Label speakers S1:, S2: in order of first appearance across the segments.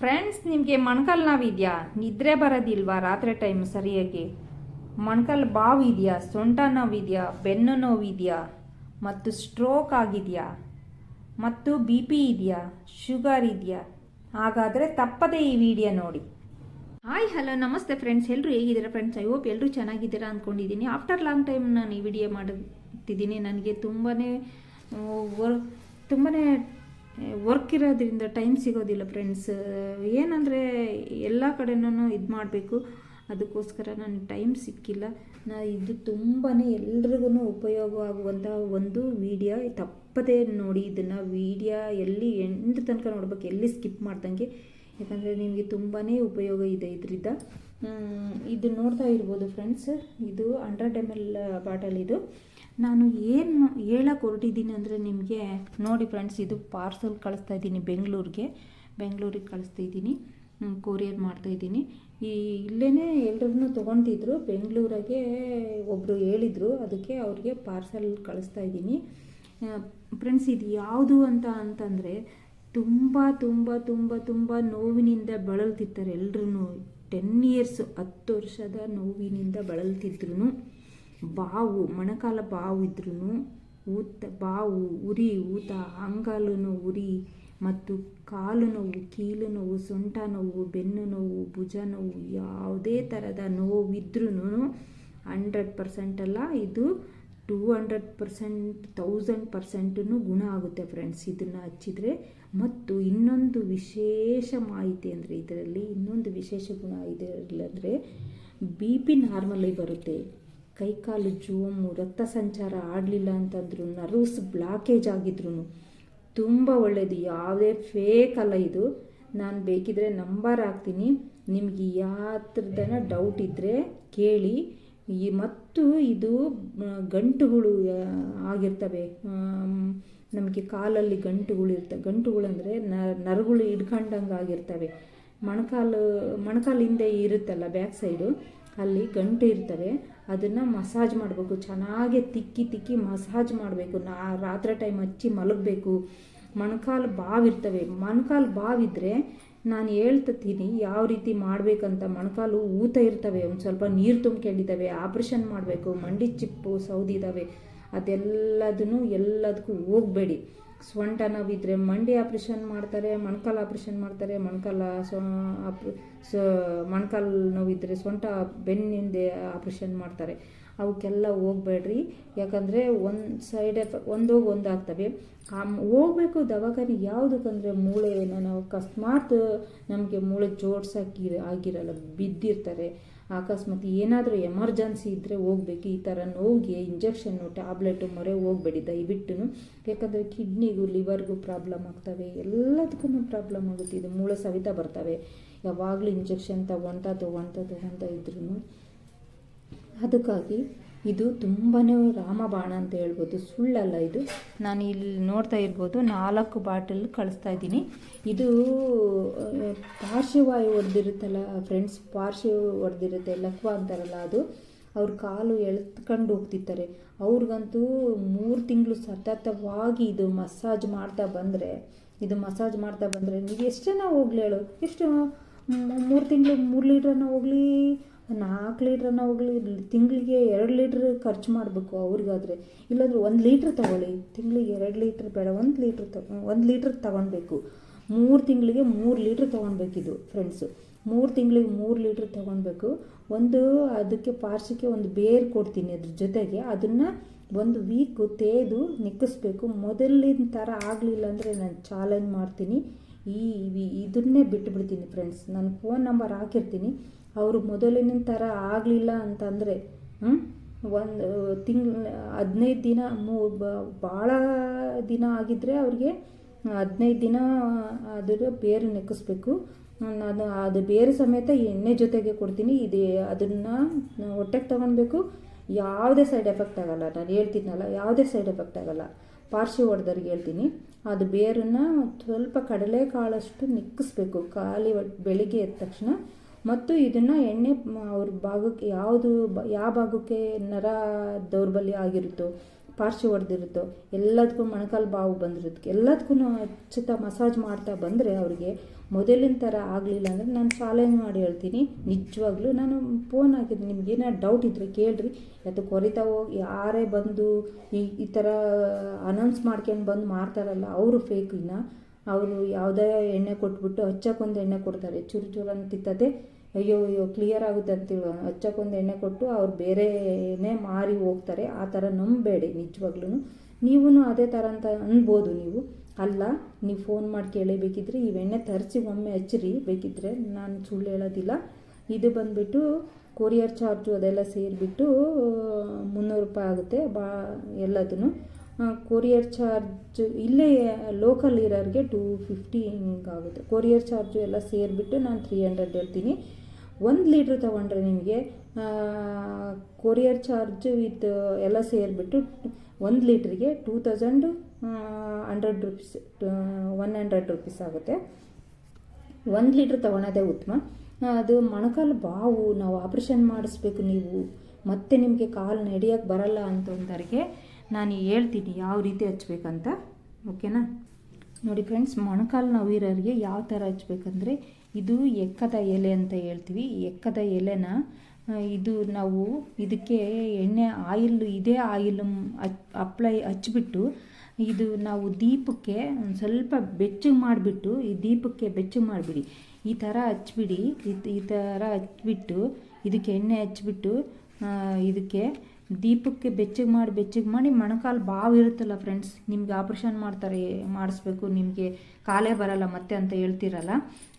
S1: Friends ನಿಮಗೆ ಮೊಣಕಾಲು ನೋವಿದೆಯಾ? ನಿದ್ರೆ ಬರೋದಿಲ್ವಾ ರಾತ್ರಿ ಟೈಮ್ ಸರಿಯಾಗಿ? ಮೊಣಕಾಲು ಬಾವು ಇದೆಯಾ ಸೊಂಟ ನೋವಿದೆಯಾ? ಬೆನ್ನು ನೋವಿದೆಯಾ? ಮತ್ತು ಸ್ಟ್ರೋಕ್ ಆಗಿದೆಯಾ? ಮತ್ತು ಬಿ ಪಿ ಇದೆಯಾ? ಶುಗರ್ ಇದೆಯಾ? ಹಾಗಾದರೆ ತಪ್ಪದೇ ಈ ವಿಡಿಯೋ ನೋಡಿ. ಹಾಯ್ ಹಲೋ ನಮಸ್ತೆ ಫ್ರೆಂಡ್ಸ್ ಎಲ್ಲರೂ ಹೇಗಿದ್ದೀರಾ ಫ್ರೆಂಡ್ಸ್ ಐ ಹೋಪ್ ಎಲ್ಲರೂ ಚೆನ್ನಾಗಿದ್ದೀರಾ ಅಂದ್ಕೊಂಡಿದ್ದೀನಿ ಆಫ್ಟರ್ ಲಾಂಗ್ ಟೈಮ್ ನಾನು ಈ ವಿಡಿಯೋ ಮಾಡುತ್ತಿದ್ದೀನಿ. ನನಗೆ ತುಂಬಾ ತುಂಬಾ ವರ್ಕ್ ಇರೋದ್ರಿಂದ ಟೈಮ್ ಸಿಗೋದಿಲ್ಲ ಫ್ರೆಂಡ್ಸ್ ಏನಂದರೆ ಎಲ್ಲ ಕಡೆನೂ ಇದು ಮಾಡಬೇಕು. ಅದಕ್ಕೋಸ್ಕರ ನನಗೆ ಟೈಮ್ ಸಿಕ್ಕಿಲ್ಲ. ನಾ ಇದು ತುಂಬಾ ಎಲ್ರಿಗೂ ಉಪಯೋಗವಾಗುವಂಥ ಒಂದು ವಿಡಿಯೋ ತಪ್ಪದೇ ನೋಡಿ ಇದನ್ನು ವಿಡಿಯೋ ಎಲ್ಲಿ ಎಂಡ್ ತನಕ ನೋಡ್ಬೇಕು, ಎಲ್ಲಿ ಸ್ಕಿಪ್ ಮಾಡ್ದಂಗೆ. ಯಾಕಂದರೆ ನಿಮಗೆ ತುಂಬಾ ಉಪಯೋಗ ಇದೆ ಇದರಿಂದ. ಇದು ನೋಡ್ತಾ ಇರ್ಬೋದು ಫ್ರೆಂಡ್ಸ್ ಇದು ಹಂಡ್ರೆಡ್ ಎಂ ಎಲ್ ಬಾಟಲ್ ಇದು ನಾನು ಏನು ಹೇಳಕ್ಕೆ ಹೊರಟಿದ್ದೀನಿ ಅಂದರೆ ನಿಮಗೆ ನೋಡಿ ಫ್ರೆಂಡ್ಸ್ ಇದು ಪಾರ್ಸಲ್ ಕಳಿಸ್ತಾ ಇದ್ದೀನಿ ಬೆಂಗಳೂರಿಗೆ. ಬೆಂಗಳೂರಿಗೆ ಕಳಿಸ್ತಾ ಇದ್ದೀನಿ. ಕೊರಿಯರ್ ಮಾಡ್ತಾ ಇದ್ದೀನಿ. ಈ ಇಲ್ಲೇ ಎಲ್ಲರನ್ನೂ ತೊಗೊತಿದ್ರು. ಬೆಂಗಳೂರಾಗೆ ಒಬ್ಬರು ಹೇಳಿದರು. ಅದಕ್ಕೆ ಅವ್ರಿಗೆ ಪಾರ್ಸಲ್ ಕಳಿಸ್ತಾ ಇದ್ದೀನಿ. ಫ್ರೆಂಡ್ಸ್ ಇದು ಯಾವುದು ಅಂತ ಅಂತಂದರೆ ತುಂಬ ತುಂಬ ತುಂಬ ತುಂಬ ನೋವಿನಿಂದ ಬಳಲ್ತಿರ್ತಾರೆ ಎಲ್ರೂ ಟೆನ್ ಇಯರ್ಸ್ ಹತ್ತು ವರ್ಷದ ನೋವಿನಿಂದ ಬಳಲ್ತಿದ್ರು ಬಾವು, ಮೊಣಕಾಲ ಬಾವು ಇದ್ರೂ ಊತ, ಬಾವು, ಉರಿ, ಊತ, ಅಂಗಾಲು ನೋವು, ಉರಿ ಮತ್ತು ಕಾಲು ನೋವು, ಕೀಲು ನೋವು, ಸೊಂಟ ನೋವು, ಬೆನ್ನು ನೋವು, ಭುಜ ನೋವು ಯಾವುದೇ ಥರದ ನೋವಿದ್ರೂ ಹಂಡ್ರೆಡ್ ಪರ್ಸೆಂಟ್ ಅಲ್ಲ, ಇದು ಟೂ ಹಂಡ್ರೆಡ್ ಪರ್ಸೆಂಟ್, ತೌಸಂಡ್ ಪರ್ಸೆಂಟೂ ಗುಣ ಆಗುತ್ತೆ ಫ್ರೆಂಡ್ಸ್ ಇದನ್ನು ಹಚ್ಚಿದರೆ. ಮತ್ತು ಇನ್ನೊಂದು ವಿಶೇಷ ಮಾಹಿತಿ ಅಂದರೆ ಇದರಲ್ಲಿ ಇನ್ನೊಂದು ವಿಶೇಷ ಗುಣ ಇದೆ ಅಂದರೆ ಬಿ ಪಿ ನಾರ್ಮಲಿ ಬರುತ್ತೆ. ಕೈಕಾಲು ಜೋಮು ರಕ್ತ ಸಂಚಾರ ಆಡಲಿಲ್ಲ ಅಂತಂದ್ರು, ನರ್ವ್ಸ್ ಬ್ಲಾಕೇಜ್ ಆಗಿದ್ರು ತುಂಬ ಒಳ್ಳೆಯದು ಯಾವುದೇ ಫೇಕ್ ಅಲ್ಲ ಇದು. ನಾನು ಬೇಕಿದ್ರೆ ನಂಬರ್ ಹಾಕ್ತೀನಿ. ನಿಮಗೆ ಯಾವ ಡೌಟ್ ಇದ್ದರೆ ಕೇಳಿ. ಈ ಮತ್ತು ಇದು ಗಂಟುಗಳು ಆಗಿರ್ತವೆ. ನಮಗೆ ಕಾಲಲ್ಲಿ ಗಂಟುಗಳು ಇರ್ತವೆ ಅಂದರೆ ನರಗಳು ಹಿಡ್ಕೊಂಡಂಗೆ ಆಗಿರ್ತವೆ. ಮೊಣಕಾಲು ಮೊಣಕಾಲು ಹಿಂದೆ ಇರುತ್ತಲ್ಲ, ಬ್ಯಾಕ್ ಸೈಡು, ಅಲ್ಲಿ ಗಂಟು ಇರ್ತವೆ. ಅದನ್ನು ಮಸಾಜ್ ಮಾಡಬೇಕು. ಚೆನ್ನಾಗಿ ತಿಕ್ಕಿ ತಿಕ್ಕಿ ಮಸಾಜ್ ಮಾಡಬೇಕು. ನಾ ರಾತ್ರಿ ಟೈಮ್ ಹಚ್ಚಿ ಮಲಗಬೇಕು. ಮೊಣಕಾಲು ಬಾವಿರ್ತವೆ ಮೊಣಕಾಲು ಬಾವಿದ್ರೆ ನಾನು ಹೇಳ್ತೀನಿ ಯಾವ ರೀತಿ ಮಾಡಬೇಕಂತ ಮೊಣಕಾಲು ಊತ ಇರ್ತವೆ. ಒಂದು ಸ್ವಲ್ಪ ನೀರು ತುಂಬ್ಕೊಂಡಿದ್ದಾವೆ. ಆಪ್ರೇಷನ್ ಮಾಡಬೇಕು. ಮಂಡಿ ಚಿಪ್ಪು ಸೌದಿದ್ದಾವೆ ಅದೆಲ್ಲದನ್ನು ಎಲ್ಲದಕ್ಕೂ ಹೋಗಬೇಡಿ. ಸೊಂಟ ನೋವಿದ್ರೆ ಮಂಡಿ ಆಪ್ರೇಷನ್ ಮಾಡ್ತಾರೆ, ಮೊಣಕಾಲು ಆಪ್ರೇಷನ್ ಮಾಡ್ತಾರೆ, ಮೊಣಕಾಲ ಸೊ ಆಪ್, ಸೊ, ಮೊಣಕಾಲು ನೋವಿದ್ರೆ ಸೊಂಟ ಬೆನ್ನಿಂದೆ ಆಪ್ರೇಷನ್ ಮಾಡ್ತಾರೆ. ಅವಕ್ಕೆಲ್ಲ ಹೋಗ್ಬೇಡ್ರಿ. ಯಾಕಂದರೆ ಒಂದು ಸೈಡ್ ಎಫೆಕ್ಟ್ ಒಂದೋಗಿ ಒಂದಾಗ್ತವೆ ಹೋಗ್ಬೇಕು ದವಾಖಾನೆ ಯಾವುದಕ್ಕಂದರೆ ಮೂಳೆ ನಾವು ಅಕಸ್ಮಾತ್ ನಮಗೆ ಮೂಳೆ ಜೋಡ್ಸೋಕೆ ಆಗಿರಲ್ಲ, ಬಿದ್ದಿರ್ತಾರೆ. ಅಕಸ್ಮಾತ್ ಏನಾದರೂ ಎಮರ್ಜೆನ್ಸಿ ಇದ್ದರೆ ಹೋಗ್ಬೇಕು. ಈ ಥರ ನೋವಿಗೆ ಇಂಜೆಕ್ಷನ್ನು ಟ್ಯಾಬ್ಲೆಟು, ಮೊರೆ ಹೋಗಬೇಡಿ ದಯವಿಟ್ಟು. ಯಾಕಂದರೆ ಕಿಡ್ನಿಗೂ ಲಿವರ್ಗೂ ಪ್ರಾಬ್ಲಮ್ ಆಗ್ತವೆ. ಎಲ್ಲದಕ್ಕೂ ಪ್ರಾಬ್ಲಮ್ ಆಗುತ್ತೆ. ಇದು ಮೂಳೆ ಸವಿತ ಬರ್ತವೆ. ಯಾವಾಗಲೂ ಇಂಜೆಕ್ಷನ್ ತೊಗೊಳ್ತಾ ತೊಗೊಳ್ತಾ ತೊಗೊಳ್ತಾ ಇದ್ರೂ ಅದಕ್ಕಾಗಿ ಇದು ತುಂಬಾ ರಾಮಬಾಣ ಅಂತ ಹೇಳ್ಬೋದು. ಸುಳ್ಳಲ್ಲ ಇದು. ನಾನು ಇಲ್ಲಿ ನೋಡ್ತಾ ಇರ್ಬೋದು, ನಾಲ್ಕು ಬಾಟಲ್ ಕಳಿಸ್ತಾ ಇದ್ದೀನಿ. ಇದು ಪಾರ್ಶ್ವವಾಯು ಹೊಡೆದಿರುತ್ತಲ್ಲ ಫ್ರೆಂಡ್ಸ್ ಪಾರ್ಶ್ವ ಹೊಡೆದಿರುತ್ತೆ ಲಕ್ವ ಅಂತಾರಲ್ಲ ಅದು. ಅವ್ರ ಕಾಲು ಎಳ್ತ್ಕೊಂಡು ಹೋಗ್ತಿರ್ತಾರೆ. ಅವ್ರಿಗಂತೂ ಮೂರು ತಿಂಗಳು ಸತತವಾಗಿ ಇದು ಮಸಾಜ್ ಮಾಡ್ತಾ ಬಂದರೆ, ಇದು ಮಸಾಜ್ ಮಾಡ್ತಾ ಬಂದರೆ ನೀವು ಎಷ್ಟು ಜನ ಹೋಗ್ಲಿ ಹೇಳು? ಎಷ್ಟು? ಮೂರು ತಿಂಗಳು ಮೂರು ಲೀಟ್ರನ್ನ ಹೋಗಲಿ? ನಾಲ್ಕು ಲೀಟ್ರನ್ನ ಹೋಗಲಿ, ತಿಂಗಳಿಗೆ ಎರಡು ಲೀಟ್ರ್ ಖರ್ಚು ಮಾಡಬೇಕು ಅವ್ರಿಗಾದರೆ. ಇಲ್ಲಾಂದ್ರೆ ಒಂದು ಲೀಟ್ರ್ ತೊಗೊಳ್ಳಿ. ತಿಂಗಳಿಗೆ ಎರಡು ಲೀಟ್ರ್ ಬೇಡ, ಒಂದು ಲೀಟ್ರ್ ತೊ, ಒಂದು ಲೀಟ್ರ್ ತೊಗೊಳ್ಬೇಕು ಮೂರು ತಿಂಗಳಿಗೆ ಮೂರು ಲೀಟ್ರ್ ತೊಗೊಳ್ಬೇಕಿದು ಫ್ರೆಂಡ್ಸು ಮೂರು ತಿಂಗಳಿಗೆ ಮೂರು ಲೀಟ್ರ್ ತೊಗೊಳ್ಬೇಕು ಒಂದು ಅದಕ್ಕೆ ಪಾರ್ಶಕ್ಕೆ ಒಂದು ಬೇರು ಕೊಡ್ತೀನಿ ಅದ್ರ ಜೊತೆಗೆ. ಅದನ್ನು ಒಂದು ವೀಕು ತೇದು ನಿಕ್ಕಿಸ್ಬೇಕು. ಮೊದಲಿನ ಥರ ಆಗಲಿಲ್ಲ ಅಂದರೆ ನಾನು ಚಾಲೆಂಜ್ ಮಾಡ್ತೀನಿ. ಈ ಇದನ್ನೇ ಬಿಟ್ಟುಬಿಡ್ತೀನಿ ಫ್ರೆಂಡ್ಸ್ ನಾನು ಫೋನ್ ನಂಬರ್ ಹಾಕಿರ್ತೀನಿ. ಅವರು ಮೊದಲಿನ ಥರ ಆಗಲಿಲ್ಲ ಅಂತಂದರೆ ಒಂದು ತಿಂಗ್, ಹದಿನೈದು ದಿನ, ಮೂ ಭಾಳ ದಿನ ಆಗಿದ್ದರೆ ಅವ್ರಿಗೆ ಹದಿನೈದು ದಿನ ಅದರ ಬೇರು ನೆಕ್ಕಿಸ್ಬೇಕು. ನಾನು ಅದು ಬೇರೆ ಸಮೇತ ಎಣ್ಣೆ ಜೊತೆಗೆ ಕೊಡ್ತೀನಿ. ಇದು ಅದನ್ನು ಹೊಟ್ಟೆಗೆ ತೊಗೊಳ್ಬೇಕು ಯಾವುದೇ ಸೈಡ್ ಎಫೆಕ್ಟ್ ಆಗೋಲ್ಲ. ನಾನು ಹೇಳ್ತಿದ್ನಲ್ಲ, ಯಾವುದೇ ಸೈಡ್ ಎಫೆಕ್ಟ್ ಆಗೋಲ್ಲ. ಪಾರ್ಸಿ ಹೊಡೆದವ್ರಿಗೆ ಹೇಳ್ತೀನಿ. ಅದು ಬೇರನ್ನು ಸ್ವಲ್ಪ ಕಡಲೆಕಾಳಷ್ಟು ನಿಕ್ಕಿಸ್ಬೇಕು. ಖಾಲಿ ಬೆಳಿಗ್ಗೆ ಎದ್ದ ತಕ್ಷಣ. ಮತ್ತು ಇದನ್ನು ಎಣ್ಣೆ ಅವ್ರ ಭಾಗಕ್ಕೆ ಯಾವುದು ಯಾವ ಭಾಗಕ್ಕೆ ನರ ದೌರ್ಬಲ್ಯ ಆಗಿರುತ್ತೋ, ಪಾರ್ಶ್ವ ಹೊಡೆದಿರುತ್ತೋ ಎಲ್ಲದಕ್ಕೂ ಮೊಣಕಾಲು ಬಾವು ಬಂದಿರೋದಕ್ಕೆ ಎಲ್ಲದಕ್ಕೂ ಹಚ್ಚುತ್ತಾ ಮಸಾಜ್ ಮಾಡ್ತಾ ಬಂದರೆ ಅವರಿಗೆ ಮೊದಲಿನ ಥರ ಆಗಲಿಲ್ಲ ಅಂದರೆ ನಾನು ಚಾಲೆಂಜ್ ಮಾಡಿ ಹೇಳ್ತೀನಿ. ನಿಜವಾಗ್ಲೂ ನಾನು ಫೋನ್ ಹಾಕಿದ್ದೀನಿ ನಿಮ್ಗೆ ಏನಾದ್ರು ಡೌಟ್ ಇದ್ದರೆ ಕೇಳ್ರಿ. ಅದು ಕೊರಿತಾ ಹೋಗಿ, ಯಾರೇ ಬಂದು ಈ ಈ ಥರ ಅನೌನ್ಸ್ ಮಾಡ್ಕೊಂಡು ಬಂದು ಮಾರ್ತಾರಲ್ಲ ಅವರು ಫೇಕ್ ಇನ್ನು. ಅವರು ಯಾವುದೇ ಎಣ್ಣೆ ಕೊಟ್ಬಿಟ್ಟು ಹಚ್ಚಕ್ಕೊಂದು ಎಣ್ಣೆ ಕೊಡ್ತಾರೆ ಚೂರು ಚೂರು ಅಂತಿತ್ತದೆ ಅಯ್ಯೋ ಅಯ್ಯೋ ಕ್ಲಿಯರ್ ಆಗುತ್ತೆ ಅಂತೇಳಿ. ಹಚ್ಚಕ್ಕೊಂದು ಎಣ್ಣೆ ಕೊಟ್ಟು ಅವ್ರು ಬೇರೆನೇ ಮಾರಿ ಹೋಗ್ತಾರೆ. ಆ ಥರ ನಂಬಬೇಡಿ ನಿಜವಾಗ್ಲೂ ನೀವೂ ಅದೇ ಥರ ಅಂತ ಅನ್ಬೋದು ನೀವು. ಅಲ್ಲ, ನೀವು ಫೋನ್ ಮಾಡಿ ಕೇಳಿ ಬೇಕಿದ್ರೆ ಈ ಎಣ್ಣೆ ತರಿಸಿ ಒಮ್ಮೆ ಹಚ್ಚಿರಿ. ಬೇಕಿದ್ರೆ ನಾನು ಸುಳ್ಳು ಹೇಳೋದಿಲ್ಲ. ಇದು ಬಂದುಬಿಟ್ಟು ಕೊರಿಯರ್ ಚಾರ್ಜು ಅದೆಲ್ಲ ಸೇರಿಬಿಟ್ಟು, ಮುನ್ನೂರು ರೂಪಾಯಿ ಆಗುತ್ತೆ ಬಾ ಎಲ್ಲದೂ ಕೊರಿಯರ್ ಚಾರ್ಜ್ ಇಲ್ಲೇ ಲೋಕಲ್ ಇರೋರಿಗೆ ಟೂ ಫಿಫ್ಟಿ ಹಿಂಗಾಗುತ್ತೆ ಕೊರಿಯರ್ ಚಾರ್ಜು ಎಲ್ಲ ಸೇರಿಬಿಟ್ಟು ನಾನು ತ್ರೀ ಹಂಡ್ರೆಡ್ ಹೇಳ್ತೀನಿ. ಒಂದು ಲೀಟ್ರ್ ತೊಗೊಂಡ್ರೆ ನಿಮಗೆ ಕೊರಿಯರ್ ಚಾರ್ಜ್ ವಿತ್ ಎಲ್ಲ ಸೇರಿಬಿಟ್ಟು ಒಂದು ಲೀಟ್ರಿಗೆ two thousand hundred rupees one hundred rupees ಆಗುತ್ತೆ. ಒಂದು ಲೀಟ್ರ್ ತೊಗೊಳೋದೇ ಉತ್ತಮ. ಅದು ಮೊಣಕಾಲು ಬಾವು, ನಾವು ಆಪ್ರೇಷನ್ ಮಾಡಿಸ್ಬೇಕು ನೀವು, ಮತ್ತೆ ನಿಮಗೆ ಕಾಲು ನಡೆಯೋಕ್ಕೆ ಬರಲ್ಲ ಅಂತಂದರಿಗೆ ನಾನು ಹೇಳ್ತೀನಿ ಯಾವ ರೀತಿ ಹಚ್ಬೇಕಂತ, ಓಕೆನಾ? ನೋಡಿ ಫ್ರೆಂಡ್ಸ್ ಮೊಣಕಾಲು ನೋವಿರೋರಿಗೆ ಯಾವ ಥರ ಹಚ್ಬೇಕಂದ್ರೆ, ಇದು ಎಕ್ಕದ ಎಲೆ ಅಂತ ಹೇಳ್ತೀವಿ. ಎಕ್ಕದ ಎಲೆನ ಇದು ನಾವು ಇದಕ್ಕೆ ಎಣ್ಣೆ ಆಯಿಲ್, ಇದೇ ಆಯಿಲ್ ಅಪ್ಲೈ, ಹಚ್ಬಿಟ್ಟು ಇದು ನಾವು ದೀಪಕ್ಕೆ ಒಂದು ಸ್ವಲ್ಪ ಬೆಚ್ಚಗೆ ಮಾಡಿಬಿಟ್ಟು, ಈ ದೀಪಕ್ಕೆ ಬೆಚ್ಚಗೆ ಮಾಡಿಬಿಡಿ. ಈ ಥರ ಹಚ್ಬಿಡಿ. ಈ ಥರ ಹಚ್ಬಿಟ್ಟು, ಇದಕ್ಕೆ ಎಣ್ಣೆ ಹಚ್ಬಿಟ್ಟು ಇದಕ್ಕೆ ದೀಪಕ್ಕೆ ಬೆಚ್ಚಗೆ ಮಾಡಿ ಬೆಚ್ಚಗೆ ಮಾಡಿ ಮೊಣಕಾಲು ಬಾವು ಇರುತ್ತಲ್ಲ ಫ್ರೆಂಡ್ಸ್ ನಿಮ್ಗೆ ಆಪ್ರೇಷನ್ ಮಾಡ್ತಾರೆ, ಮಾಡಿಸ್ಬೇಕು, ನಿಮಗೆ ಕಾಲೇ ಬರಲ್ಲ ಮತ್ತೆ ಅಂತ ಹೇಳ್ತಿರಲ್ಲ,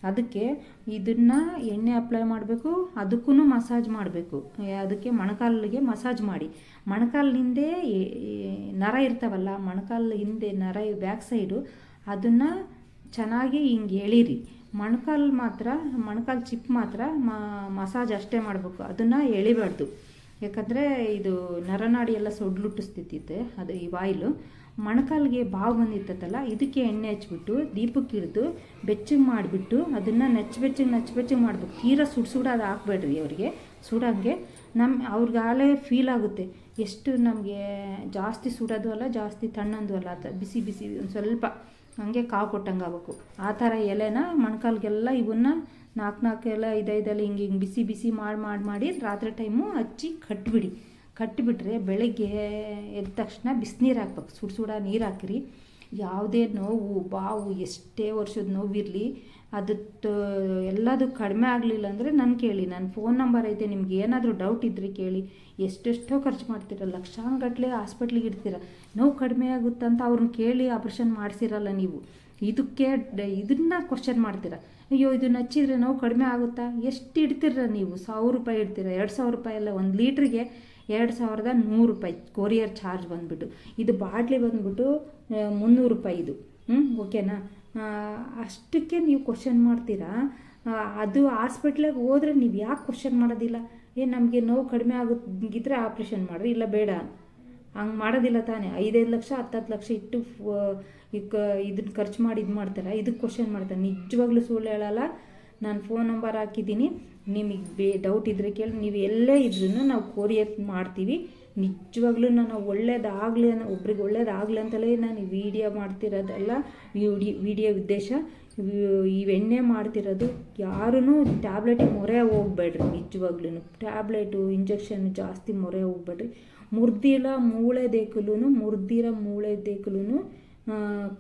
S1: ಅದಕ್ಕೆ ಇದನ್ನು ಎಣ್ಣೆ ಅಪ್ಲೈ ಮಾಡಬೇಕು ಅದಕ್ಕೂ ಮಸಾಜ್ ಮಾಡಬೇಕು. ಅದಕ್ಕೆ ಮೊಣಕಾಲಿಗೆ ಮಸಾಜ್ ಮಾಡಿ. ಮೊಣಕಾಲು ಹಿಂದೆ ಎ- ಎ- ನರ ಇರ್ತಾವಲ್ಲ ಮೊಣಕಾಲು ಹಿಂದೆ ನರ ಬ್ಯಾಕ್ ಸೈಡು ಅದನ್ನು ಚೆನ್ನಾಗಿ ಹಿಂಗೆ ಎಳೀರಿ. ಮೊಣಕಾಲು ಮಾತ್ರ, ಮೊಣಕಾಲು ಚಿಪ್ ಮಾತ್ರ ಮಸಾಜ್ ಅಷ್ಟೇ ಮಾಡಬೇಕು. ಅದನ್ನು ಎಳಿಬಾರ್ದು. ಯಾಕಂದರೆ ಇದು ನರನಾಡಿ ಎಲ್ಲ ಸೊಡ್ಲುಟ್ಟಿಸ್ತಿತ್ತೆ ಅದು ಈ ಆಯಿಲು ಮೊಣಕಾಲಿಗೆ ಬಾವು ಬಂದಿತ್ತಲ್ಲ ಇದಕ್ಕೆ ಎಣ್ಣೆ ಹಚ್ಬಿಟ್ಟು, ದೀಪಕ್ಕೆ ಹಿಡಿದು ಬೆಚ್ಚಗೆ ಮಾಡಿಬಿಟ್ಟು ಅದನ್ನು ನೆಚ್ಚ ಬೆಚ್ಚಗೆ ನಚ್ಚ ಬೆಚ್ಚಗೆ ಮಾಡ್ಬೇಕು. ತೀರಾ ಸುಡು ಸುಡೋದು ಹಾಕ್ಬೇಡ್ರಿ ಅವರಿಗೆ, ಸುಡೋಂಗೆ. ನಮ್ಮ ಅವ್ರಿಗಾಗಲೇ ಫೀಲ್ ಆಗುತ್ತೆ. ಎಷ್ಟು ನಮಗೆ ಜಾಸ್ತಿ ಸುಡೋದು ಅಲ್ಲ, ಜಾಸ್ತಿ ತಣ್ಣಂದು ಅಲ್ಲ, ಅದು ಬಿಸಿ ಬಿಸಿ ಒಂದು ಸ್ವಲ್ಪ ಹಂಗೆ ಕಾವು ಕೊಟ್ಟಂಗೆ ಆಗಬೇಕು. ಆ ಥರ ಎಲೆನ ಮೊಣಕಾಲ್ಗೆಲ್ಲ ಇವನ್ನ ನಾಲ್ಕು ನಾಲ್ಕು ಎಲ್ಲ ಇದೈದಲ್ಲಿ ಹಿಂಗೆ ಹಿಂಗೆ ಬಿಸಿ ಬಿಸಿ ಮಾಡಿ ಮಾಡಿ ಮಾಡಿ ರಾತ್ರಿ ಟೈಮು ಹಚ್ಚಿ ಕಟ್ಟಿಬಿಡಿ ಕಟ್ಟಿಬಿಟ್ರೆ ಬೆಳಗ್ಗೆ ಎದ್ದ ತಕ್ಷಣ ಬಿಸಿನೀರು ಹಾಕ್ಬೇಕು. ಸುಡು ಸುಡ ನೀರು ಹಾಕಿರಿ. ಯಾವುದೇ ನೋವು, ಬಾವು, ಎಷ್ಟೇ ವರ್ಷದ ನೋವಿರಲಿ ಅದಕ್ಕೆ ಎಲ್ಲದು ಕಡಿಮೆ ಆಗಲಿಲ್ಲ ಅಂದರೆ ನಾನು ಕೇಳಿ. ನನ್ನ ಫೋನ್ ನಂಬರ್ ಐತೆ, ನಿಮ್ಗೆ ಏನಾದರೂ ಡೌಟ್ ಇದ್ದರೆ ಕೇಳಿ. ಎಷ್ಟೆಷ್ಟೋ ಖರ್ಚು ಮಾಡ್ತೀರ ಲಕ್ಷಾಂಗಟ್ಲೆ ಹಾಸ್ಪಿಟ್ಲಿಗೆ ಇಡ್ತೀರ. ನೋವು ಕಡಿಮೆ ಆಗುತ್ತಂತ ಅವ್ರನ್ನ ಕೇಳಿ ಆಪ್ರೇಷನ್ ಮಾಡಿಸಿರಲ್ಲ ನೀವು. ಇದಕ್ಕೆ ಇದನ್ನ ಕ್ವಶನ್ ಮಾಡ್ತೀರ. ಅಯ್ಯೋ ಇದನ್ನ ಹಚ್ಚಿದ್ರೆ ನೋವು ಕಡಿಮೆ ಆಗುತ್ತಾ? ಎಷ್ಟು ಇಡ್ತೀರ ನೀವು? ಸಾವಿರ ರೂಪಾಯಿ ಇಡ್ತೀರ, ಎರಡು ಸಾವಿರ ರೂಪಾಯಿ ಎಲ್ಲ ಒಂದು ಲೀಟ್ರಿಗೆ ಎರಡು ಸಾವಿರದ ನೂರು ರೂಪಾಯಿ ಕೊರಿಯರ್ ಚಾರ್ಜ್ ಬಂದುಬಿಟ್ಟು. ಇದು ಬಾಟ್ಲಿ ಬಂದುಬಿಟ್ಟು ಮುನ್ನೂರು ರೂಪಾಯಿ ಇದು. ಹ್ಞೂ ಓಕೆನಾ ಅಷ್ಟಕ್ಕೆ ನೀವು ಕ್ವಶನ್ ಮಾಡ್ತೀರಾ? ಅದು ಹಾಸ್ಪಿಟ್ಲಿಗೆ ಹೋದರೆ ನೀವು ಯಾಕೆ ಕ್ವಶನ್ ಮಾಡೋದಿಲ್ಲ? ಏ, ನಮಗೆ ನೋವು ಕಡಿಮೆ ಆಗುತ್ತಿದ್ರೆ ಆಪ್ರೇಷನ್ ಮಾಡಿರಿ, ಇಲ್ಲ ಬೇಡ. ಹಂಗೆ ಮಾಡೋದಿಲ್ಲ ತಾನೇ. ಐದೈದು ಲಕ್ಷ, ಹತ್ತತ್ತು ಲಕ್ಷ ಇಟ್ಟು ಇದನ್ನ ಖರ್ಚು ಮಾಡಿ ಇದು ಮಾಡ್ತಾರೆ. ಇದಕ್ಕೆ ಕ್ವಶನ್ ಮಾಡ್ತಾರೆ. ನಿಜವಾಗ್ಲೂ ಸುಳ್ಳು ಹೇಳಲ್ಲ. ನಾನು ಫೋನ್ ನಂಬರ್ ಹಾಕಿದ್ದೀನಿ. ನಿಮಗೆ ಬೇ ಡೌಟ್ ಇದ್ದರೆ ಕೇಳಿ. ನೀವು ಎಲ್ಲೇ ಇದ್ರೂ ನಾವು ಕೊರಿಯರ್ ಮಾಡ್ತೀವಿ. ನಿಜವಾಗ್ಲೂ ನಾನು ಒಳ್ಳೇದಾಗಲಿ ಅನ್ನೋ ಒಬ್ರಿಗೆ ಒಳ್ಳೇದಾಗಲಿ ಅಂತಲೇ ನಾನು ವಿಡಿಯೋ ಮಾಡ್ತಿರೋದಲ್ಲ ವಿಡಿಯೋ ವಿಡಿಯೋ ಉದ್ದೇಶ. ಇವೆಣ್ಣೆ ಮಾಡ್ತಿರೋದು ಯಾರೂ ಟ್ಯಾಬ್ಲೆಟಿಗೆ ಮೊರೆ ಹೋಗ್ಬೇಡ್ರಿ ನಿಜವಾಗ್ಲೂ ಟ್ಯಾಬ್ಲೆಟು ಇಂಜೆಕ್ಷನ್ ಜಾಸ್ತಿ ಮೊರೆ ಹೋಗ್ಬೇಡ್ರಿ. ಮುರ್ದಿರ ಮೂಳೆ ದೇಕಲು ಮುರ್ದಿರ ಮೂಳೆ ದೇಕಲು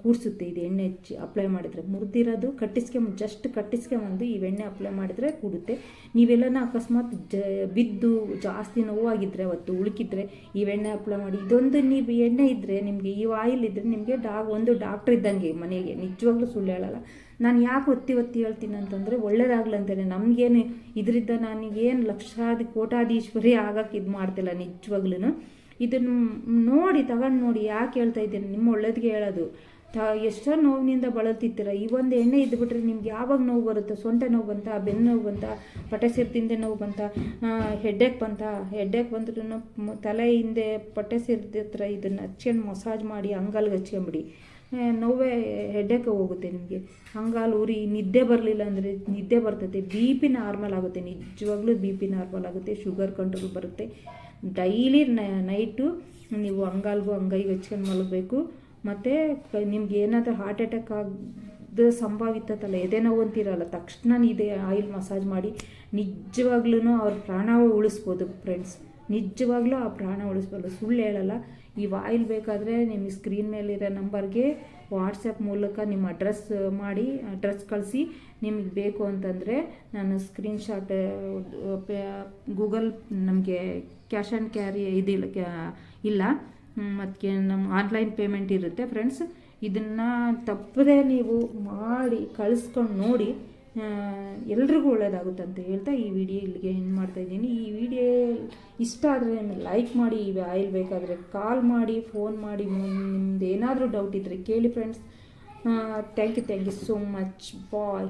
S1: ಕೂರಿಸುತ್ತೆ. ಇದು ಎಣ್ಣೆ ಹಚ್ಚಿ ಅಪ್ಲೈ ಮಾಡಿದರೆ ಮುರಿದಿರೋದು ಕಟ್ಟಿಸ್ಕೆ ಜಸ್ಟ್ ಕಟ್ಟಿಸ್ಕೊಂಬಂದು ಈ ಎಣ್ಣೆ ಅಪ್ಲೈ ಮಾಡಿದರೆ ಕೂಡುತ್ತೆ. ನೀವೆಲ್ಲನ ಅಕಸ್ಮಾತ್ ಜ, ಬಿದ್ದು ಜಾಸ್ತಿ ನೋವಾಗಿದ್ದರೆ ಅವತ್ತು ಉಳುಕಿದ್ರೆ ಈ ಎಣ್ಣೆ ಅಪ್ಲೈ ಮಾಡಿ, ಇದೊಂದು ನೀವು ಎಣ್ಣೆ ಇದ್ದರೆ ನಿಮಗೆ ಈ ಆಯಿಲ್ ಇದ್ದರೆ ನಿಮಗೆ ಡಾ ಒಂದು ಡಾಕ್ಟ್ರ್ ಇದ್ದಂಗೆ ಮನೆಗೆ, ನಿಜವಾಗ್ಲೂ ಸುಳ್ಳು ಹೇಳಲ್ಲ. ನಾನು ಯಾಕೆ ಒತ್ತಿ ಒತ್ತಿ ಹೇಳ್ತೀನಿ ಅಂತಂದರೆ ಒಳ್ಳೇದಾಗಲಿ ಅಂತೇಳಿ ನಮಗೇನು ಇದರಿಂದ ನನಗೇನು ಲಕ್ಷಾದಿ ಕೋಟಾಧೀಶ್ವರಿ ಆಗೋಕ್ಕೆ ಇದು ಮಾಡ್ತಿಲ್ಲ ನಿಜವಾಗ್ಲೂ ಇದನ್ನು ನೋಡಿ, ತಗೊಂಡು ನೋಡಿ ಯಾಕೆ ಹೇಳ್ತಾ ಇದ್ದೀನಿ? ನಿಮ್ಮ ಒಳ್ಳೇದಿಗೆ ಹೇಳೋದು. ತ, ಎಷ್ಟೋ ನೋವಿನಿಂದ ಬಳಲ್ತಿತ್ತೀರ ಈ ಒಂದು ಎಣ್ಣೆ ಇದ್ಬಿಟ್ರೆ ನಿಮ್ಗೆ ಯಾವಾಗ ನೋವು ಬರುತ್ತೆ? ಸೊಂಟ ನೋವು ಬಂತ? ಬೆನ್ನು ನೋವು ಬಂತ? ಪಟ್ಟೆ ಸೇರ್ತಿಂದೆ ನೋವು ಬಂತ? ಹೆಡ್ಡೇಕ್ ಬಂತ? ಹೆಡ್ಡೇಕ್ ಬಂದ್ರೂ ತಲೆ ಹಿಂದೆ ಪಟ್ಟೆ ಸೇರ್ತಿತ್ರ ಇದನ್ನು ಹಚ್ಕೊಂಡು ಮಸಾಜ್ ಮಾಡಿ ಅಂಗಲ್ಗೆ ಹಚ್ಕೊಂಬಿಡಿ. ನೋವೇ ಹೆಡ್ಡೇಕೆ ಹೋಗುತ್ತೆ ನಿಮಗೆ. ಅಂಗಾಲು ಉರಿ ನಿದ್ದೆ ಬರಲಿಲ್ಲ ಅಂದರೆ ನಿದ್ದೆ ಬರ್ತೈತೆ ಬಿ ಪಿ ನಾರ್ಮಲ್ ಆಗುತ್ತೆ. ನಿಜವಾಗ್ಲೂ ಬಿ ಪಿ ನಾರ್ಮಲ್ ಆಗುತ್ತೆ. ಶುಗರ್ ಕಂಟ್ರೋಲ್ ಬರುತ್ತೆ. ಡೈಲಿ ನೈಟು ನೀವು ಅಂಗಾಲ್ಗೂ ಅಂಗೈಗೆ ಹಚ್ಕೊಂಡು ಮಲಗಬೇಕು. ಮತ್ತು ನಿಮ್ಗೆ ಏನಾದರೂ ಹಾರ್ಟ್ ಅಟ್ಯಾಕ್ ಆಗದ ಸಂಭಾವಿತತಲ್ಲ ಎದೆ ನೋವು ಅಂತಿರಲ್ಲ ತಕ್ಷಣ ಇದೆ ಆಯಿಲ್ ಮಸಾಜ್ ಮಾಡಿ ನಿಜವಾಗ್ಲೂ ಅವ್ರ ಪ್ರಾಣ ಉಳಿಸ್ಬೋದು ಫ್ರೆಂಡ್ಸ್ ನಿಜವಾಗ್ಲೂ ಆ ಪ್ರಾಣ ಉಳಿಸ್ಬಲ್ಲ, ಸುಳ್ಳು ಹೇಳಲ್ಲ. ಈ ವಾಯಿಲ್ ಬೇಕಾದರೆ ನಿಮಗೆ ಸ್ಕ್ರೀನ್ ಮೇಲಿರೋ ನಂಬರ್ಗೆ ವಾಟ್ಸಪ್ ಮೂಲಕ ನಿಮ್ಮ ಅಡ್ರೆಸ್ ಮಾಡಿ ಅಡ್ರೆಸ್ ಕಳಿಸಿ. ನಿಮಗೆ ಬೇಕು ಅಂತಂದರೆ ನಾನು ಸ್ಕ್ರೀನ್ಶಾಟ್ ಗೂಗಲ್ ನಮಗೆ ಕ್ಯಾಶ್ ಆ್ಯಂಡ್ ಕ್ಯಾರಿ ಇದಿಲ್ಲ ಇಲ್ಲ. ಮತ್ತು ನಮ್ಮ ಆನ್ಲೈನ್ ಪೇಮೆಂಟ್ ಇರುತ್ತೆ ಫ್ರೆಂಡ್ಸ್ ಇದನ್ನು ತಪ್ಪದೆ ನೀವು ಮಾಡಿ, ಕಳಿಸ್ಕೊಂಡು ನೋಡಿ. ಎಲ್ರಿಗೂ ಒಳ್ಳೆಯದಾಗುತ್ತೆ ಅಂತ ಹೇಳ್ತಾ ಈ ವಿಡಿಯೋ ಇಲ್ಲಿಗೆ ಎಂಡ್ ಮಾಡ್ತಾ ಇದ್ದೀನಿ. ಈ ವಿಡಿಯೋ ಇಷ್ಟ ಆದರೆ ಲೈಕ್ ಮಾಡಿ, ಈ ಆಯಿಲ್ ಬೇಕಾದರೆ ಕಾಲ್ ಮಾಡಿ ಫೋನ್ ಮಾಡಿ ನಿಮ್ದು ಏನಾದರೂ ಡೌಟ್ ಇದ್ದರೆ ಕೇಳಿ friends thank you thank you so much bye